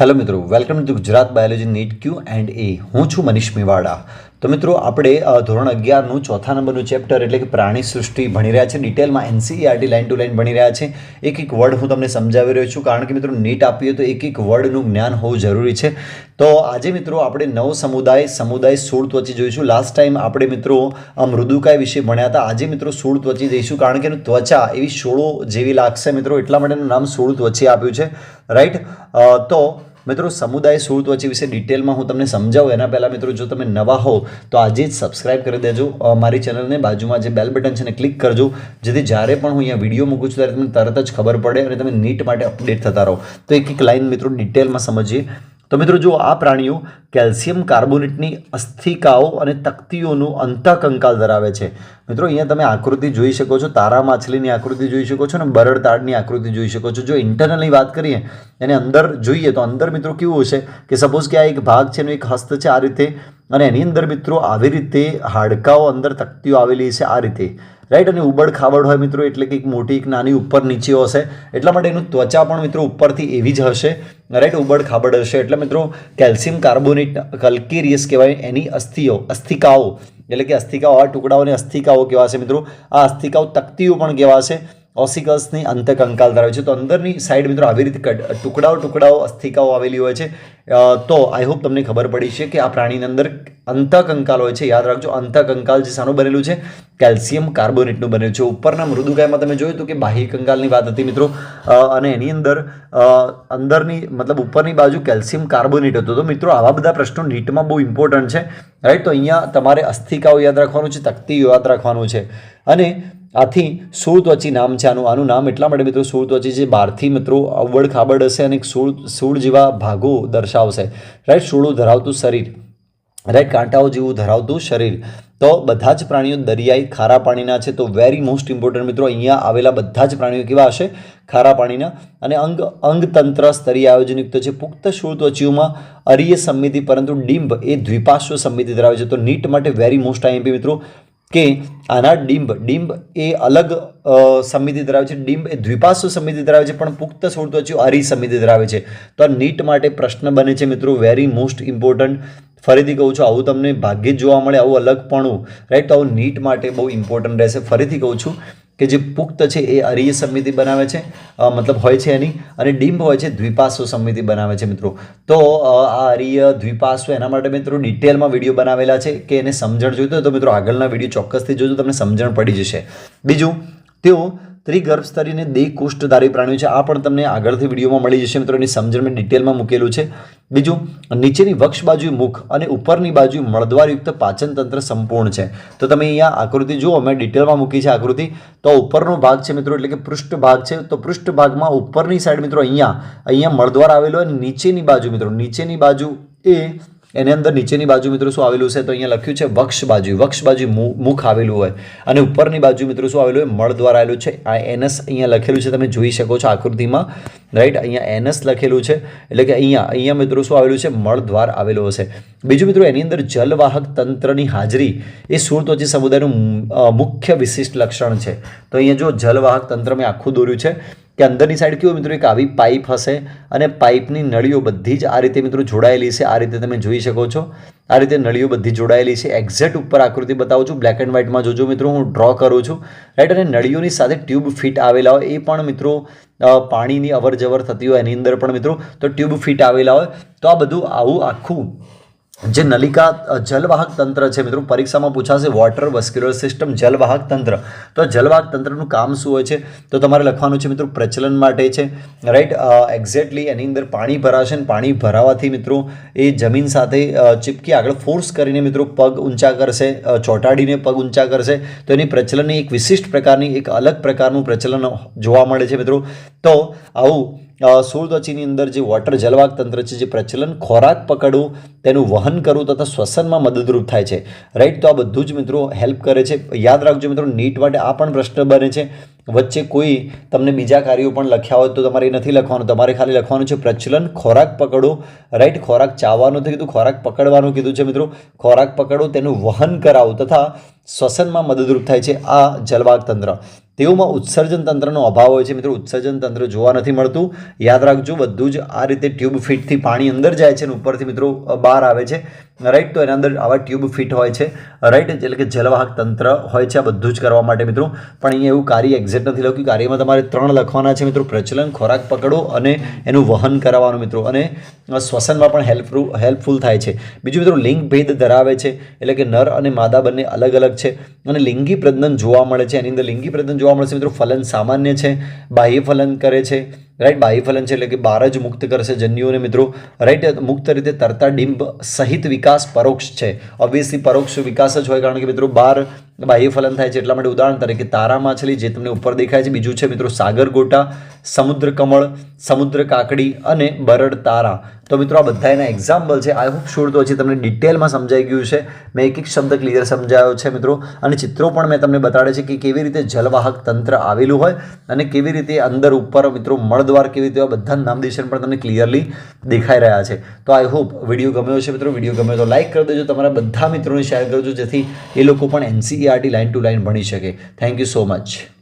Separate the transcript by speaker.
Speaker 1: Hello મિત્રો, welcome to Gujarat biology NEET Q and A. હું છું મનીષ મેવાડા. તો મિત્રો, આપણે ધોરણ અગિયારનું ચોથા નંબરનું ચેપ્ટર એટલે કે પ્રાણી સૃષ્ટિ ભણી રહ્યા છે. ડિટેલમાં એનસીઈઆરટી લાઇન ટુ લાઇન ભણી રહ્યા છે. એક એક વર્ડ હું તમને સમજાવી રહ્યો છું, કારણ કે મિત્રો, નીટ આપીએ તો એક એક વર્ડનું જ્ઞાન હોવું જરૂરી છે. તો આજે મિત્રો, આપણે નવ સમુદાય સમુદાય સોળ ત્વચી જોઈશું. લાસ્ટ ટાઈમ આપણે મિત્રો મૃદુકાય વિશે ભણ્યા હતા. આજે મિત્રો, સોળ ત્વચી જઈશું, કારણ કે એનું ત્વચા એવી સોળો જેવી લાગશે મિત્રો. એટલા માટે એનું નામ સોળ ત્વચી આપ્યું છે. રાઈટ તો મિત્રો, સમુદાય સુળ ત્વચી વિશે ડિટેલમાં હું તમને સમજાવું. એના પહેલાં મિત્રો, જો તમે નવા હો તો આજે જ સબસ્ક્રાઇબ કરી દેજો. મારી ચેનલને બાજુમાં જે બેલ બટન છે ને ક્લિક કરજો. જેથી જ્યારે પણ હું અહીંયા વીડિયો મૂકું છું, ત્યારે તમને તરત જ ખબર પડે અને તમે નીટ માટે અપડેટ થતા રહો. તો એક એક લાઈન મિત્રો ડિટેલમાં સમજીએ. તો મિત્રો જો આ પ્રાણીઓ કેલ્શિયમ કાર્બોનેટની અસ્થિકાઓ અને તકતીઓનું અંતઃકંકાલ ધરાવે છે. મિત્રો, અહીંયા તમે આકૃતિ જોઈ શકો છો, તારા માછલીની આકૃતિ જોઈ શકો છો અને બરડ તાડની આકૃતિ જોઈ શકો છો. જો ઇન્ટરનલી વાત કરીએ, એને અંદર જોઈએ તો અંદર મિત્રો કેવું હશે કે સપોઝ કે આ એક ભાગ છે, એનો એક હસ્ત છે આ રીતે અને એની અંદર મિત્રો આવી રીતે હાડકાઓ અંદર તકતીઓ આવેલી છે આ રીતે. રાઈટ અને ઉબડ ખાબડ હોય મિત્રો, એટલે કે એક મોટી, એક નાની ઉપર નીચે હશે. એટલા માટે એનું ત્વચા પણ મિત્રો ઉપરથી એવી જ હશે. રાઈટ ઉબડ ખાબડ હશે. એટલે મિત્રો, કેલ્શિયમ કાર્બોનેટ, કલ્કેરિયસ કહેવાય એની અસ્થિઓ, અસ્થિકાઓ. એટલે કે અસ્થિકાઓ, આ ટુકડાઓને અસ્થિકાઓ કહેવાશે મિત્રો. આ અસ્થિકાઓ તકતીઓ પણ કહેવાશે. ઓસિકલ્સની અંતકંકાલ ધરાવે છે. તો અંદરની સાઈડ મિત્રો આવી રીતે ટુકડાઓ ટુકડાઓ, અસ્થિકાઓ આવેલી હોય છે. તો આઈ હોપ તમને ખબર પડી છે કે આ પ્રાણીની અંદર અંતકંકાલ હોય છે. યાદ રાખજો, અંતકંકાલ જે શાનું બનેલું છે, કેલ્શિયમ કાર્બોનેટનું બનેલું છે. ઉપરના મૃદુકાયમાં તમે જોયું હતું કે બાહ્ય કંકાલની વાત હતી મિત્રો. અને એની અંદર અંદરની, મતલબ ઉપરની બાજુ કેલ્શિયમ કાર્બોનેટ હતું. તો મિત્રો આવા બધા પ્રશ્નો નીટમાં બહુ ઇમ્પોર્ટન્ટ છે. રાઈટ તો અહીંયા તમારે અસ્થિકાઓ યાદ રાખવાનું છે તકતી યાદ રાખવાનું છે. અને આથી સૂળત્વચી નામ છે, આનું આનું નામ એટલા માટે મિત્રો સૂળત્વચી જે બહારથી મિત્રો અવડ ખાબડ હશે અને સૂળ સૂળ જેવા ભાગો દર્શાવશે. રાઈટ સૂળું ધરાવતું શરીર. રાઈટ કાંટાઓ જેવું ધરાવતું શરીર. તો બધા જ પ્રાણીઓ દરિયાઈ ખારા પાણીના છે, તો વેરી મોસ્ટ ઇમ્પોર્ટન્ટ મિત્રો અહીંયા આવેલા બધા જ પ્રાણીઓ કેવા હશે? ખારા પાણીના. અને અંગ અંગતંત્ર સ્તરીય આયોજનયુક્ત છે. પુખ્ત શૂળ ત્વચીઓમાં અરીય સંમિતિ, પરંતુ ડિંબ એ દ્વિપાશ્વ સંમિતિ ધરાવે છે. તો નીટ માટે વેરી મોસ્ટ આઈએમપી મિત્રો કે આના ડિંબ ડિંબ એ અલગ સમિતિ ધરાવે છે. ડિંબ એ દ્વિપાસુ સમિતિ ધરાવે છે, પણ પુખ્ત છોડ ત્વચીઓ અરી સમિતિ ધરાવે છે. તો આ નીટ માટે પ્રશ્ન બને છે મિત્રો વેરી મોસ્ટ ઇમ્પોર્ટન્ટ ફરીથી કહું છું, આવું તમને ભાગ્યે જ જોવા મળે, આવું અલગપણું રાઈટ તો આવું નીટ માટે બહુ ઇમ્પોર્ટન્ટ રહેશે. ફરીથી કહું છું કે જે પુખ્ત છે એ અરીય સમિતિ બનાવે છે મતલબ હોય છે એની, અને ડિમ્બ હોય છે દ્વિપાસુ સમિતિ બનાવે છે મિત્રો. તો આ અરીય દ્વિપાસુ એના માટે મિત્રો ડિટેલમાં વીડિયો બનાવેલા છે કે એને સમજણ જોઈતું તો મિત્રો આગળના વીડિયો ચોક્કસથી જોજો, તમને સમજણ પડી જશે. બીજું, તેઓ ત્રિગર્ભ અને દે કોષ્ઠધારી પ્રાણીઓ છે. આ પણ તમને આગળથી વિડીયોમાં મળી જશે. મિત્રો, એની સમજણ મેં ડિટેલમાં મૂકેલું છે. બીજું, નીચેની વક્ષ બાજુ મુખ અને ઉપરની બાજુ મળદ્વારયુક્ત પાચન તંત્ર સંપૂર્ણ છે. તો તમે અહીંયા આકૃતિ જુઓ મેં ડિટેલમાં મૂકી છે આકૃતિ. તો ઉપરનો ભાગ છે મિત્રો, એટલે કે પૃષ્ઠ ભાગ છે. તો પૃષ્ઠ ભાગમાં ઉપરની સાઈડ મિત્રો અહીંયા અહીંયા મળદ્વાર આવેલો અને નીચેની બાજુ મિત્રો, નીચેની બાજુ એ એની અંદર નીચેની બાજુ મિત્રો શું આવેલું છે? તો અહીંયા લખ્યું છે વક્ષ બાજુ. વક્ષ બાજુ મુખ આવેલું હોય. અને ઉપરની બાજુ મિત્રો શું આવેલું હોય? મળ દ્વારા આવેલું છે. આ એનએસ અહીંયા લખેલું છે. તમે જોઈ શકો છો આકૃતિમાં. રાઈટ અહીંયા એનસ લખેલું છે. એટલે કે અહીંયા અહીંયા મિત્રો શું આવેલું છે? મળ દ્વાર આવેલું હશે. બીજું મિત્રો એની અંદર જલવાહક તંત્રની હાજરી એ સુરત્વચી સમુદાયનું મુખ્ય વિશિષ્ટ લક્ષણ છે. તો અહીંયા જો જલવાહક તંત્ર મેં આખું દોર્યું છે. કે અંદરની સાઈડ કેવું મિત્રો? એક આવી પાઇપ હશે અને પાઇપની નળીઓ બધી જ આ રીતે મિત્રો જોડાયેલી છે. આ રીતે તમે જોઈ શકો છો. આ રીતે નળીઓ બધી જોડાયેલી છે. એક્ઝેક્ટ ઉપર આકૃતિ બતાવું છું. બ્લેક એન્ડ વ્હાઇટમાં જોજો મિત્રો. હું ડ્રો કરું છું. રાઈટ અને નળીઓની સાથે ટ્યુબ ફિટ આવેલા હોય. એ પણ મિત્રો પાણીની અવર થતી હોય એની અંદર પણ મિત્રો, તો ટ્યુબ ફિટ આવેલા હોય. તો આ બધું આવું આખું જે નલિકા જલવાહક તંત્ર છે, મિત્રો, પરીક્ષામાં પૂછાશે વોટર વસ્ક્યુલર સિસ્ટમ જલવાહક તંત્ર. તો જલવાહક તંત્રનું કામ શું હોય છે? તો તમારે લખવાનું છે, મિત્રો, પ્રચલન માટે છે. રાઈટ એક્ઝેક્ટલી એની અંદર પાણી ભરાશે ને પાણી ભરાવાથી, મિત્રો, એ જમીન સાથે ચીપકી આગળ ફોર્સ કરીને, મિત્રો, પગ ઊંચા કરશે ચોંટાડીને પગ ઊંચા કરશે. તો એની પ્રચલનની એક વિશિષ્ટ પ્રકારની, એક અલગ પ્રકારનું પ્રચલન જોવા મળે છે, મિત્રો. તો આવું અ, સોળ ત્વચીની અંદર જે વોટર જલવાક તંત્ર છે જે પ્રચલન ખોરાક પકડવું તેનું વહન કરવું તથા શ્વસનમાં મદદરૂપ થાય છે. રાઈટ તો આ બધું જ મિત્રો હેલ્પ કરે છે. યાદ રાખજો મિત્રો નીટ માટે આ પણ પ્રશ્ન બને છે. વચ્ચે કોઈ તમને બીજા કાર્યો પણ લખ્યા હોય તો તમારે એ નથી લખવાનું. તમારે ખાલી લખવાનું છે પ્રચલન ખોરાક પકડો રાઈટ ખોરાક ચાવવાનું કીધું ખોરાક પકડવાનું કીધું છે મિત્રો. ખોરાક પકડો તેનું વહન કરાવો તથા શ્વસનમાં મદદરૂપ થાય છે આ જલવાગ તંત્ર. તેઓમાં ઉત્સર્જન તંત્રનો અભાવ હોય છે. મિત્રો, ઉત્સર્જન તંત્ર જોવા નથી મળતું. યાદ રાખજો, બધું જ આ રીતે ટ્યુબ ફિટથી પાણી અંદર જાય છે અને ઉપરથી મિત્રો બહાર આવે છે. રાઈટ તો એના અંદર આવા ટ્યુબ ફિટ હોય છે. રાઈટ એટલે કે જલવાહક તંત્ર હોય છે આ બધું જ કરવા માટે મિત્રો. પણ અહીંયા એવું કાર્ય એક્ઝેક્ટ નથી લખ્યું. કાર્યમાં તમારે ત્રણ લખવાના છે મિત્રો. પ્રચલન, ખોરાક પકડો અને એનું વહન કરાવવાનું મિત્રો. અને શ્વસનમાં પણ હેલ્પફુલ હેલ્પફુલ થાય છે. બીજું મિત્રો, લિંગ ભેદ ધરાવે છે. એટલે કે નર અને માદા બંને અલગ અલગ છે. અને લિંગી પ્રજનન જોવા મળે છે. એની અંદર લિંગી પ્રજનન જોવા મળે છે મિત્રો. ફલન સામાન્ય છે. બાહ્ય ફલન કરે છે. રાઈટ બાહ્યફલન છે એટલે કે બહાર જ મુક્ત કરશે જન્યુઓને મિત્રો. રાઈટ મુક્ત રીતે તરતા ડિંબ સહિત વિકાસ પરોક્ષ છે. ઓબ્વિયસલી પરોક્ષ વિકાસ જ હોય કારણ કે મિત્રો બહાર બાહ્ય ફલન થાય છે એટલા માટે ઉદાહરણ તરીકે તારા માછલી જે તમને ઉપર દેખાય છે, બીજું છે મિત્રો સાગર ગોટા, સમુદ્ર કમળ, સમુદ્ર કાકડી અને બરડ તારા. તો મિત્રો આ બધા એના એક્ઝામ્પલ છે. આઈ હોપ શ્યોર તો હજી તમને ડિટેલમાં સમજાઈ ગયું છે. મેં એક એક શબ્દ ક્લિયર સમજાયો છે મિત્રો. અને ચિત્રો પણ મેં તમને બતાડે છે કે કેવી રીતે જલવાહક તંત્ર આવેલું હોય અને કેવી રીતે અંદર ઉપર મિત્રો મળદ્વાર કેવી રીતે બધા નામદિશન પણ તમને ક્લિયરલી દેખાઈ રહ્યા છે. તો આઈ હોપ વીડિયો ગમ્યો છે મિત્રો. વીડિયો ગમ્યો તો લાઈક કરી દેજો. તમારા બધા મિત્રોને શેર કરજો જેથી એ લોકો પણ એનસીઈઆરટી લાઇન ટુ લાઇન ભણી શકે. Thank you so much